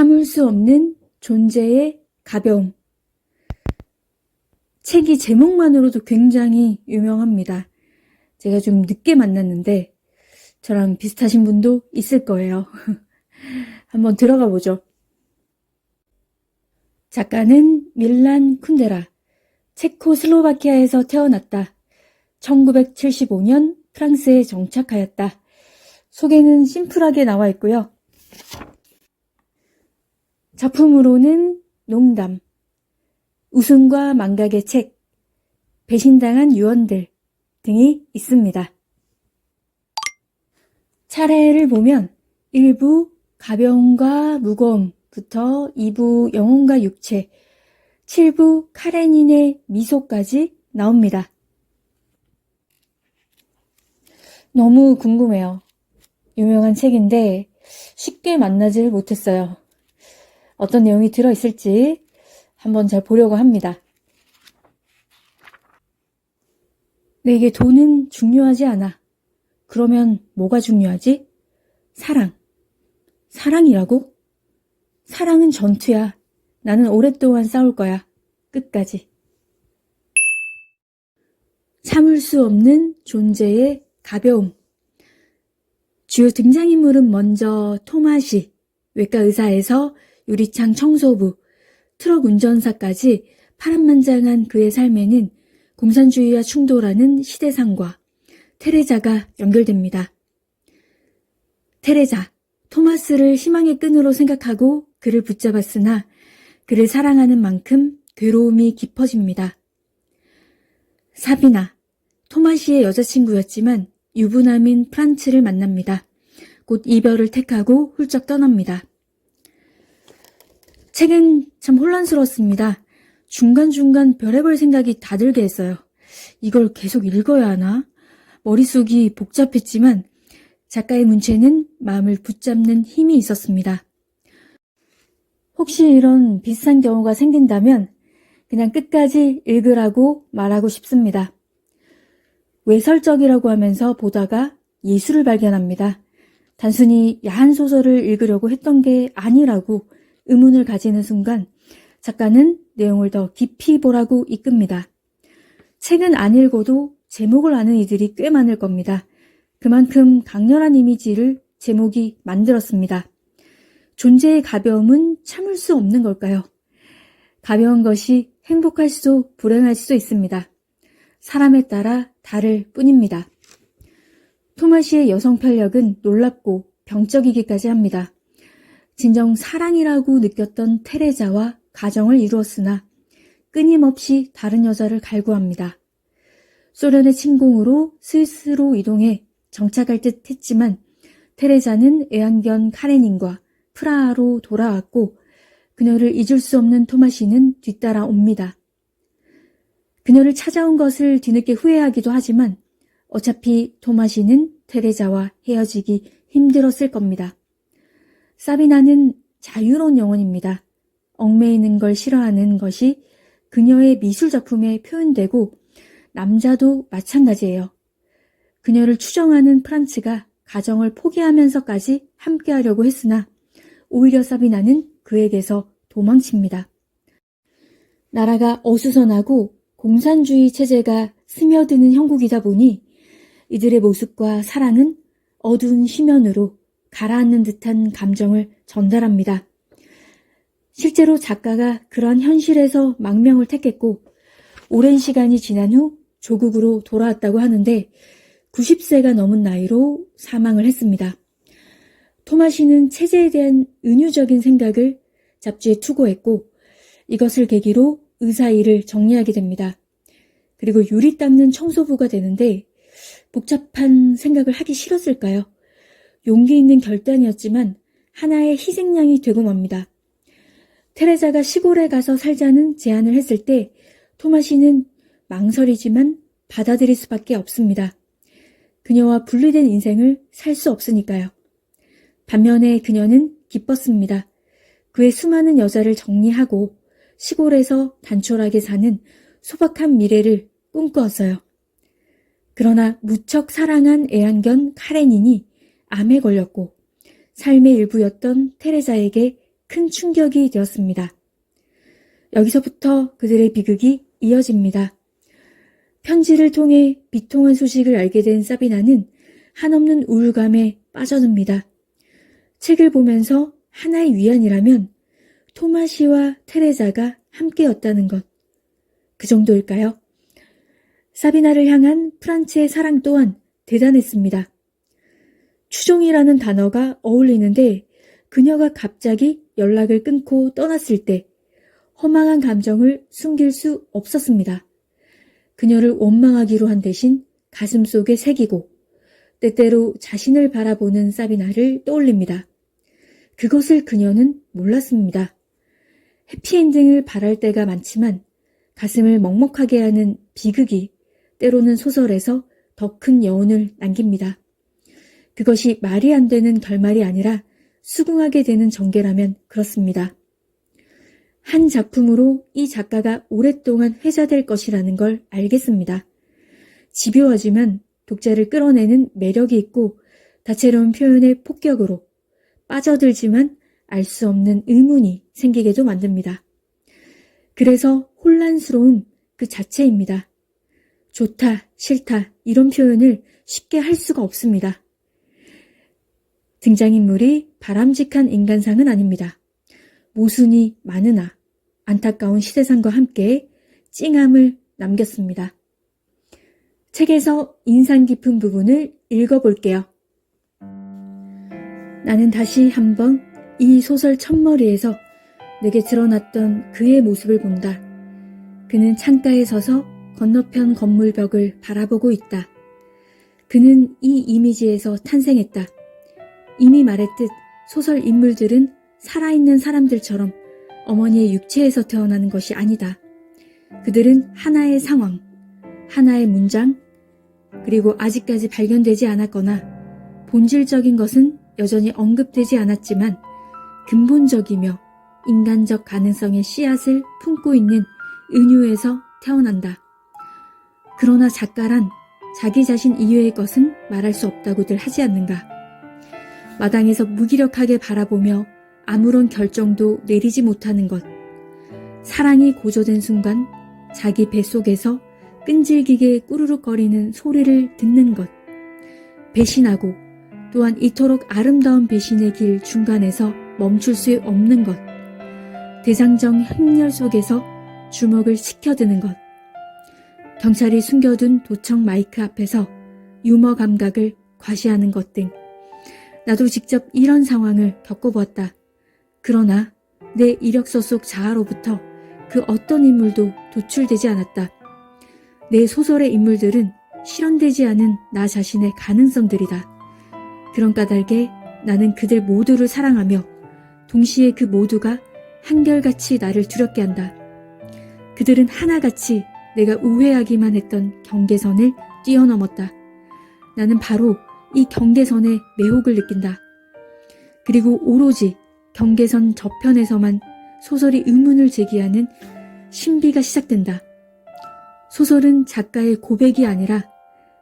참을 수 없는 존재의 가벼움. 책이 제목만으로도 굉장히 유명합니다. 제가 좀 늦게 만났는데 저랑 비슷하신 분도 있을 거예요. 한번 들어가 보죠. 작가는 밀란 쿤데라. 체코슬로바키아에서 태어났다. 1975년 프랑스에 정착하였다. 소개는 심플하게 나와 있고요. 작품으로는 농담, 웃음과 망각의 책, 배신당한 유언들 등이 있습니다. 차례를 보면 1부 가벼움과 무거움부터 2부 영혼과 육체, 7부 카레닌의 미소까지 나옵니다. 너무 궁금해요. 유명한 책인데 쉽게 만나지를 못했어요. 어떤 내용이 들어있을지 한번 잘 보려고 합니다. 내게 돈은 중요하지 않아. 그러면 뭐가 중요하지? 사랑. 사랑이라고? 사랑은 전투야. 나는 오랫동안 싸울 거야. 끝까지. 참을 수 없는 존재의 가벼움. 주요 등장인물은 먼저 토마시, 외과 의사에서 유리창 청소부, 트럭 운전사까지 파란만장한 그의 삶에는 공산주의와 충돌하는 시대상과 테레자가 연결됩니다. 테레자, 토마스를 희망의 끈으로 생각하고 그를 붙잡았으나 그를 사랑하는 만큼 괴로움이 깊어집니다. 사비나, 토마시의 여자친구였지만 유부남인 프란츠를 만납니다. 곧 이별을 택하고 훌쩍 떠납니다. 책은 참 혼란스러웠습니다. 중간중간 별의별 생각이 다 들게 했어요. 이걸 계속 읽어야 하나? 머릿속이 복잡했지만 작가의 문체는 마음을 붙잡는 힘이 있었습니다. 혹시 이런 비슷한 경우가 생긴다면 그냥 끝까지 읽으라고 말하고 싶습니다. 외설적이라고 하면서 보다가 예술을 발견합니다. 단순히 야한 소설을 읽으려고 했던 게 아니라고 의문을 가지는 순간 작가는 내용을 더 깊이 보라고 이끕니다. 책은 안 읽어도 제목을 아는 이들이 꽤 많을 겁니다. 그만큼 강렬한 이미지를 제목이 만들었습니다. 존재의 가벼움은 참을 수 없는 걸까요? 가벼운 것이 행복할 수도 불행할 수도 있습니다. 사람에 따라 다를 뿐입니다. 토마시의 여성 편력은 놀랍고 병적이기까지 합니다. 진정 사랑이라고 느꼈던 테레자와 가정을 이루었으나 끊임없이 다른 여자를 갈구합니다. 소련의 침공으로 스위스로 이동해 정착할 듯 했지만 테레자는 애완견 카레닌과 프라하로 돌아왔고 그녀를 잊을 수 없는 토마시는 뒤따라 옵니다. 그녀를 찾아온 것을 뒤늦게 후회하기도 하지만 어차피 토마시는 테레자와 헤어지기 힘들었을 겁니다. 사비나는 자유로운 영혼입니다. 얽매이는 걸 싫어하는 것이 그녀의 미술 작품에 표현되고 남자도 마찬가지예요. 그녀를 추정하는 프란츠가 가정을 포기하면서까지 함께하려고 했으나 오히려 사비나는 그에게서 도망칩니다. 나라가 어수선하고 공산주의 체제가 스며드는 형국이다 보니 이들의 모습과 사랑은 어두운 심연으로 가라앉는 듯한 감정을 전달합니다. 실제로 작가가 그런 현실에서 망명을 택했고 오랜 시간이 지난 후 조국으로 돌아왔다고 하는데 90세가 넘은 나이로 사망을 했습니다. 토마시는 체제에 대한 은유적인 생각을 잡지에 투고했고 이것을 계기로 의사 일을 정리하게 됩니다. 그리고 유리 닦는 청소부가 되는데 복잡한 생각을 하기 싫었을까요? 용기 있는 결단이었지만 하나의 희생양이 되고 맙니다. 테레자가 시골에 가서 살자는 제안을 했을 때 토마시는 망설이지만 받아들일 수밖에 없습니다. 그녀와 분리된 인생을 살 수 없으니까요. 반면에 그녀는 기뻤습니다. 그의 수많은 여자를 정리하고 시골에서 단촐하게 사는 소박한 미래를 꿈꾸었어요. 그러나 무척 사랑한 애완견 카레닌이 암에 걸렸고 삶의 일부였던 테레자에게 큰 충격이 되었습니다. 여기서부터 그들의 비극이 이어집니다. 편지를 통해 비통한 소식을 알게 된 사비나는 한없는 우울감에 빠져듭니다. 책을 보면서 하나의 위안이라면 토마시와 테레자가 함께였다는 것. 그 정도일까요? 사비나를 향한 프란츠의 사랑 또한 대단했습니다. 추종이라는 단어가 어울리는데 그녀가 갑자기 연락을 끊고 떠났을 때 허망한 감정을 숨길 수 없었습니다. 그녀를 원망하기로 한 대신 가슴 속에 새기고 때때로 자신을 바라보는 사비나를 떠올립니다. 그것을 그녀는 몰랐습니다. 해피엔딩을 바랄 때가 많지만 가슴을 먹먹하게 하는 비극이 때로는 소설에서 더 큰 여운을 남깁니다. 그것이 말이 안 되는 결말이 아니라 수긍하게 되는 전개라면 그렇습니다. 한 작품으로 이 작가가 오랫동안 회자될 것이라는 걸 알겠습니다. 집요하지만 독자를 끌어내는 매력이 있고 다채로운 표현의 폭격으로 빠져들지만 알 수 없는 의문이 생기게도 만듭니다. 그래서 혼란스러움 그 자체입니다. 좋다, 싫다, 이런 표현을 쉽게 할 수가 없습니다. 등장인물이 바람직한 인간상은 아닙니다. 모순이 많으나 안타까운 시대상과 함께 찡함을 남겼습니다. 책에서 인상 깊은 부분을 읽어볼게요. 나는 다시 한번 이 소설 첫머리에서 내게 드러났던 그의 모습을 본다. 그는 창가에 서서 건너편 건물 벽을 바라보고 있다. 그는 이 이미지에서 탄생했다. 이미 말했듯 소설 인물들은 살아있는 사람들처럼 어머니의 육체에서 태어나는 것이 아니다. 그들은 하나의 상황, 하나의 문장, 그리고 아직까지 발견되지 않았거나 본질적인 것은 여전히 언급되지 않았지만 근본적이며 인간적 가능성의 씨앗을 품고 있는 은유에서 태어난다. 그러나 작가란 자기 자신 이외의 것은 말할 수 없다고들 하지 않는가. 마당에서 무기력하게 바라보며 아무런 결정도 내리지 못하는 것. 사랑이 고조된 순간 자기 뱃속에서 끈질기게 꾸르륵거리는 소리를 듣는 것. 배신하고 또한 이토록 아름다운 배신의 길 중간에서 멈출 수 없는 것. 대장정 행렬 속에서 주먹을 치켜드는 것. 경찰이 숨겨둔 도청 마이크 앞에서 유머 감각을 과시하는 것 등. 나도 직접 이런 상황을 겪어보았다. 그러나 내 이력서 속 자아로부터 그 어떤 인물도 도출되지 않았다. 내 소설의 인물들은 실현되지 않은 나 자신의 가능성들이다. 그런 까닭에 나는 그들 모두를 사랑하며 동시에 그 모두가 한결같이 나를 두렵게 한다. 그들은 하나같이 내가 우회하기만 했던 경계선을 뛰어넘었다. 나는 바로 이 경계선의 매혹을 느낀다. 그리고 오로지 경계선 저편에서만 소설이 의문을 제기하는 신비가 시작된다. 소설은 작가의 고백이 아니라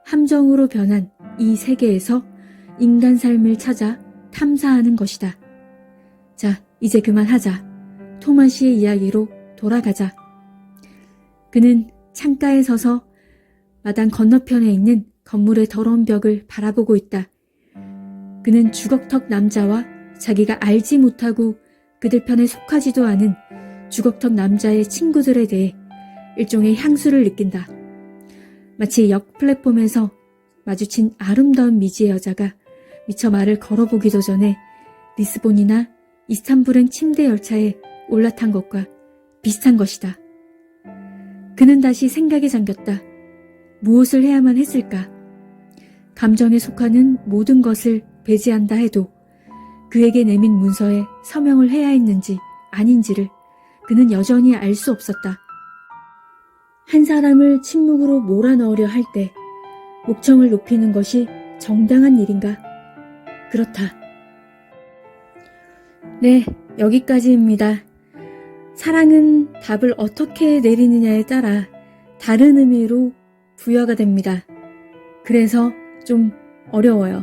함정으로 변한 이 세계에서 인간 삶을 찾아 탐사하는 것이다. 자, 이제 그만하자. 토마시의 이야기로 돌아가자. 그는 창가에 서서 마당 건너편에 있는 건물의 더러운 벽을 바라보고 있다. 그는 주걱턱 남자와 자기가 알지 못하고 그들 편에 속하지도 않은 주걱턱 남자의 친구들에 대해 일종의 향수를 느낀다. 마치 역 플랫폼에서 마주친 아름다운 미지의 여자가 미처 말을 걸어보기도 전에 리스본이나 이스탄불행 침대 열차에 올라탄 것과 비슷한 것이다. 그는 다시 생각에 잠겼다. 무엇을 해야만 했을까? 감정에 속하는 모든 것을 배제한다 해도 그에게 내민 문서에 서명을 해야 했는지 아닌지를 그는 여전히 알 수 없었다. 한 사람을 침묵으로 몰아넣으려 할 때 목청을 높이는 것이 정당한 일인가? 그렇다. 네, 여기까지입니다. 사랑은 답을 어떻게 내리느냐에 따라 다른 의미로 부여가 됩니다. 그래서 좀 어려워요.